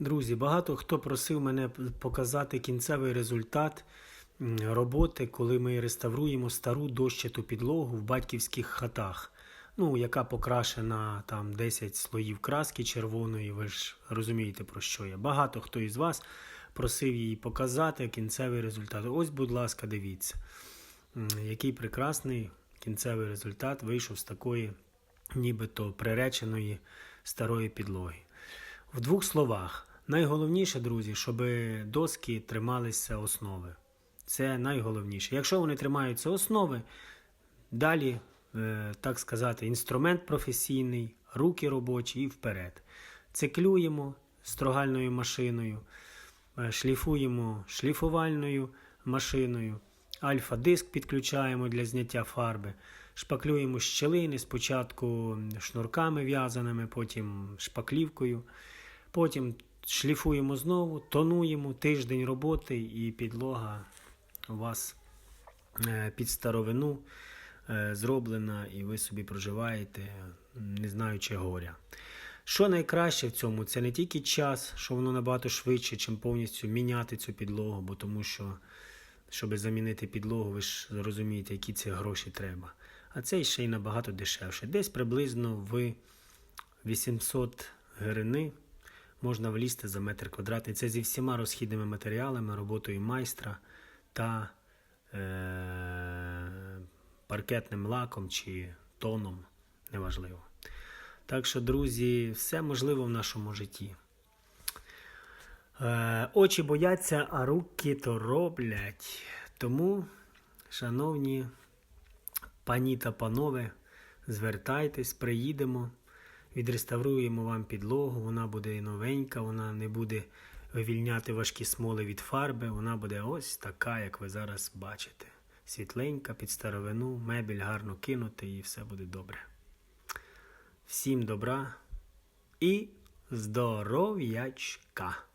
Друзі, багато хто просив мене показати кінцевий результат роботи, коли ми реставруємо стару дощату підлогу в батьківських хатах. Ну, яка покрашена там 10 слоїв краски червоної, ви ж розумієте про що я. Багато хто із вас просив її показати кінцевий результат. Ось, будь ласка, дивіться, який прекрасний кінцевий результат вийшов з такої, нібито приреченої старої підлоги. В двох словах, найголовніше, друзі, щоб доски трималися основи. Це найголовніше. Якщо вони тримаються основи, далі, е, так сказати, інструмент професійний, руки робочі і вперед. Циклюємо строгальною машиною, е, шліфуємо шліфувальною машиною, альфа-диск підключаємо для зняття фарби, шпаклюємо щілини спочатку шнурками в'язаними, потім шпаклівкою. Потім шліфуємо знову, тонуємо тиждень роботи, і підлога у вас е, під старовину е, зроблена, і ви собі проживаєте, не знаючи горя. Що найкраще в цьому, це не тільки час, що воно набагато швидше, чим повністю міняти цю підлогу, бо тому що, щоб замінити підлогу, ви ж розумієте, які це гроші треба. А це ще й набагато дешевше. Десь приблизно в 800 гривень можна влізти за метр квадратний. Це зі всіма розхідними матеріалами, роботою майстра та е- паркетним лаком чи тоном, неважливо. Так що, друзі, все можливо в нашому житті. Е, очі бояться, а руки то роблять. Тому, шановні пані та панове, звертайтесь, приїдемо, відреставруємо вам підлогу, вона буде новенька, вона не буде вивільняти важкі смоли від фарби, вона буде ось така, як ви зараз бачите. Світленька, під старовину, мебель гарно кинути і все буде добре. Всім добра і здоров'ячка!